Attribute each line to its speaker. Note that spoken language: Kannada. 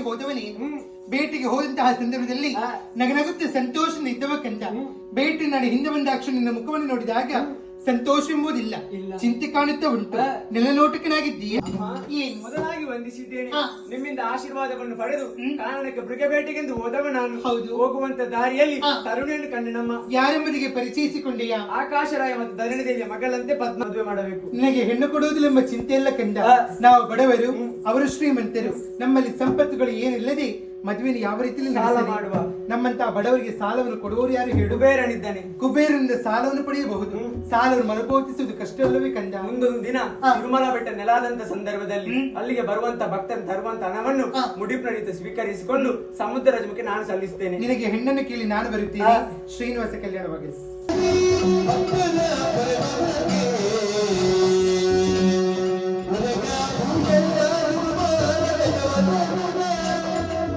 Speaker 1: ಹೋದವನೇ. ಬೇಟೆಗೆ ಹೋದಂತಹ ಸಂದರ್ಭದಲ್ಲಿ. ನಗನಗುತ್ತೆ ಸಂತೋಷದಿಂದ ಇದ್ದವ ಕಂಡ. ಬೇಟೆ ನಾಡಿ ಹಿಂದೆ ಬಂದಾಕ್ಷಣ ನಿನ್ನ ಮುಖವನ್ನು ನೋಡಿದಾಗ ಸಂತೋಷ ಎಂಬುದಿಲ್ಲ
Speaker 2: ಇಲ್ಲ.
Speaker 1: ಚಿಂತೆ ಕಾಣುತ್ತಾ ಉಂಟು
Speaker 2: ಹಾ.
Speaker 1: ನೆಲನೋಟಕನಾಗಿದ್ದೀಯ ಏನು
Speaker 2: ಮೊದಲಾಗಿ ವಂದಿಸಿದ್ದೇನೆ
Speaker 1: ಹಾ.
Speaker 2: ನಿಮ್ಮಿಂದ ಆಶೀರ್ವಾದವನ್ನು ಪಡೆದು
Speaker 1: ಹ್ಮ್.
Speaker 2: ಕಾರಣಕ್ಕೆ ಮೃಗಬೇಟೆಗೆಂದು ಹೋದವ ನಾನು
Speaker 1: ಹೌದು.
Speaker 2: ಹೋಗುವಂತ ದಾರಿಯಲ್ಲಿ
Speaker 1: ಹಾ.
Speaker 2: ತರುಣಿಯನ್ನು ಕಂಡು ನಮ್ಮ
Speaker 1: ಯಾರೆಂಬುದಿಗೆ ಪರಿಚಯಿಸಿಕೊಂಡೆಯ
Speaker 2: ಆಕಾಶರಾಯ ಮತ್ತು ಧರಣಿದೇವಿಯ ಮಗಳಂತೆ ಪದ್ಮ ಮದುವೆ ಮಾಡಬೇಕು
Speaker 1: ನಿನಗೆ ಹೆಣ್ಣು ಕೊಡುವುದಿಲ್ಲ ಚಿಂತೆ ಎಲ್ಲ ಕಂಡ
Speaker 2: ಹಾ.
Speaker 1: ನಾವು ಬಡವರು ಅವರು ಶ್ರೀಮಂತರು ನಮ್ಮಲ್ಲಿ ಸಂಪತ್ತುಗಳು ಏನಿಲ್ಲದೆ ಮದುವೆಯನ್ನು ಯಾವ ರೀತಿಯಲ್ಲಿ
Speaker 2: ಸಾಲ ಮಾಡುವ.
Speaker 1: ನಮ್ಮಂತ ಬಡವರಿಗೆ ಸಾಲವನ್ನು ಕೊಡುವವರು ಯಾರು ಹೇಳು
Speaker 2: ಕುಬೇರನಿದ್ದಾನೆ
Speaker 1: ಕುಬೇರನಿಂದ ಸಾಲವನ್ನು ಪಡೆಯಬಹುದು. ಸಾಲವನ್ನು ಮರುಪಾವತಿಸುವುದು ಕಷ್ಟವಲ್ಲವೇ ಕಂದ
Speaker 2: ಮುಂದೊಂದು ದಿನ. ತಿರುಮಲ ಬೆಟ್ಟ ನೆಲಾದಂತ ಸಂದರ್ಭದಲ್ಲಿ. ಅಲ್ಲಿಗೆ ಬರುವಂತ ಭಕ್ತನ ತರುವಂತ ಹಣವನ್ನು
Speaker 1: ಮುಡಿ
Speaker 2: ಮುಡಿಪ್ರಣೀತ ಸ್ವೀಕರಿಸಿಕೊಂಡು ಸಮುದ್ರ ರಜಮಕ್ಕೆ ನಾನು ಸಲ್ಲಿಸುತ್ತೇನೆ
Speaker 1: ನಿನಗೆ ಹೆಣ್ಣನ್ನು ಕೇಳಿ ನಾನು ಬರುತ್ತೇನೆ. ಶ್ರೀನಿವಾಸ ಕಲ್ಯಾಣವಾಗಿ